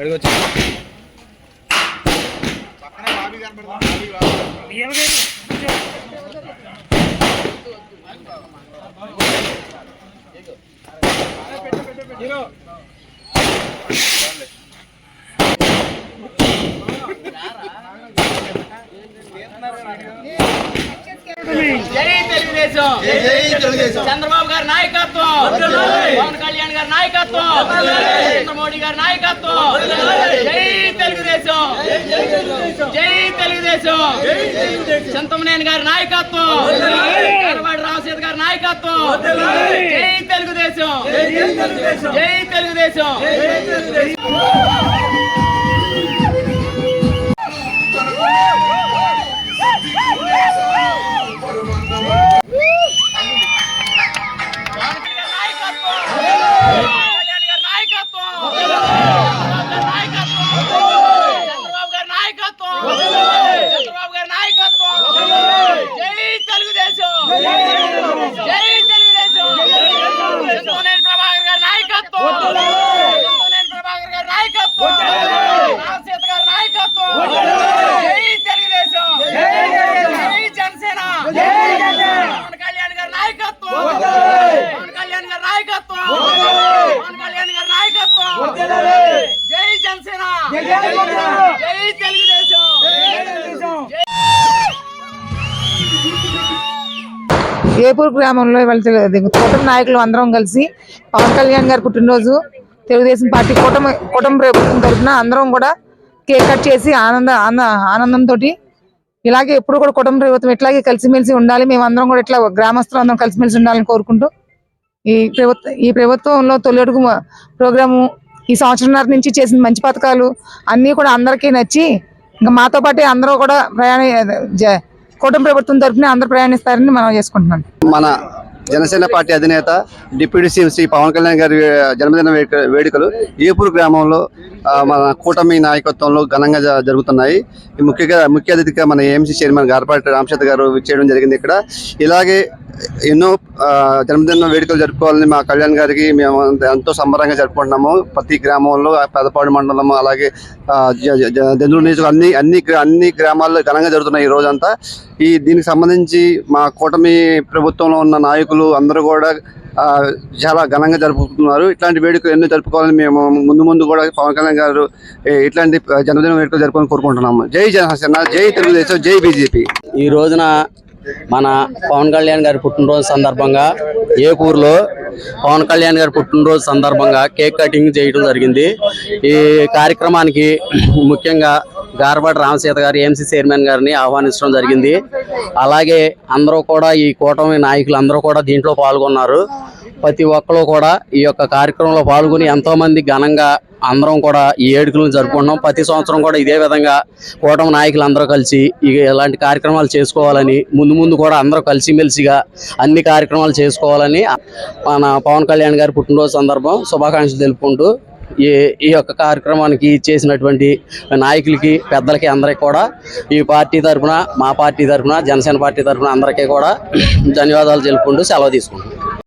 అడిగొచ్చు చంద్రబాబు గారి నాయకత్వం. పవన్ కళ్యాణ్ గారి నాయకత్వం. మోడీ గారి నాయకత్వం. జై తెలుగుదేశం. జై తెలుగుదేశం. చింతమనేని గారి నాయకత్వం. ఎర్రవాడి రామసీత గారి నాయకత్వం. జై తెలుగుదేశం. జై తెలుగుదేశం. ఏపూర్ గ్రామంలో ఇవాళ కూటమి నాయకులు అందరం కలిసి పవన్ కళ్యాణ్ గారి పుట్టినరోజు తెలుగుదేశం పార్టీ కూటమి కూటమి ప్రభుత్వం తరఫున అందరం కూడా కేక్ కట్ చేసి ఆనంద ఆనంద ఆనందంతో ఇలాగే ఎప్పుడు కూడా కుటుంబ ప్రభుత్వం ఇట్లాగే కలిసిమెలిసి ఉండాలి మేము అందరం కూడా ఇట్లా గ్రామస్తులు అందరం కలిసిమెలిసి ఉండాలని కోరుకుంటూ ఈ ప్రభుత్వం ఈ ప్రభుత్వంలో తొలి అడుగు ప్రోగ్రాము ఈ సంవత్సరంన్నర నుంచి చేసిన మంచి పథకాలు అన్నీ కూడా అందరికీ నచ్చి ఇంకా మాతో పాటే అందరూ కూడా ప్రయాణ కూటమి ప్రభుత్వం తరఫున అందరు ప్రయాణిస్తారని మనం చేసుకుంటున్నాం. మన జనసేన పార్టీ అధినేత డిప్యూటీ సీఎం శ్రీ పవన్ కళ్యాణ్ గారి జన్మదిన వేడుక- వేడుకలు ఏపూరు గ్రామంలో మన కూటమి నాయకత్వంలో ఘనంగా జరుగుతున్నాయి. ఈ ముఖ్యంగా ముఖ్య అతిథిగా మన ఏఎంసీ చైర్మన్ గార్పాటి రామచంద్ర గారు చేయడం జరిగింది ఇక్కడ. ఇలాగే ఎన్నో జన్మదిన వేడుకలు జరుపుకోవాలని మా కళ్యాణ్ గారికి మేము ఎంతో సంబరంగా జరుపుకుంటున్నాము. ప్రతి గ్రామంలో పెదపాడు మండలం అలాగే ఆ, నియోజక అన్ని అన్ని అన్ని గ్రామాల్లో ఘనంగా జరుగుతున్నాయి ఈ రోజంతా. ఈ దీనికి సంబంధించి మా కూటమి ప్రభుత్వంలో ఉన్న నాయకులు అందరూ కూడా చాలా ఘనంగా జరుపుతున్నారు ఇట్లాంటి వేడుకలు ఎన్నో జరుపుకోవాలని మేము ముందు ముందు కూడా పవన్ కళ్యాణ్ గారు ఇట్లాంటి జన్మదిన వేడుకలు జరుపుకోవాలని కోరుకుంటున్నాము. జై జనసేన జై తెలుగుదేశం జై బీజేపీ. ఈ రోజున మన పవన్ కళ్యాణ్ గారి పుట్టినరోజు సందర్భంగా ఏకూరులో పవన్ కళ్యాణ్ గారి పుట్టినరోజు సందర్భంగా కేక్ కటింగ్ చేయడం జరిగింది. ఈ కార్యక్రమానికి ముఖ్యంగా గార్బాటి రామసీత గారు ఏఎంసీ చైర్మన్ గారిని ఆహ్వానించడం జరిగింది. అలాగే అందరూ కూడా ఈ కూటమి నాయకులు అందరూ కూడా దీంట్లో పాల్గొన్నారు. ప్రతి ఒక్కరు కూడా ఈ యొక్క కార్యక్రమంలో పాల్గొని ఎంతో మంది ఘనంగా అందరం కూడా ఈ ఏడుకలను జరుపుకుంటున్నాం. ప్రతి సంవత్సరం కూడా ఇదే విధంగా కూటమి నాయకులు అందరూ కలిసి ఇలాంటి కార్యక్రమాలు చేసుకోవాలని ముందు ముందు కూడా అందరూ కలిసిమెలిసిగా అన్ని కార్యక్రమాలు చేసుకోవాలని మన పవన్ కళ్యాణ్ గారి పుట్టినరోజు సందర్భం శుభాకాంక్షలు తెలుపుకుంటూ ఈ ఈ యొక్క కార్యక్రమానికి చేసినటువంటి నాయకులకి పెద్దలకి అందరికీ కూడా ఈ పార్టీ తరఫున మా పార్టీ తరఫున జనసేన పార్టీ తరఫున అందరికీ కూడా ధన్యవాదాలు తెలుపుకుంటూ సెలవు తీసుకుంటున్నాం.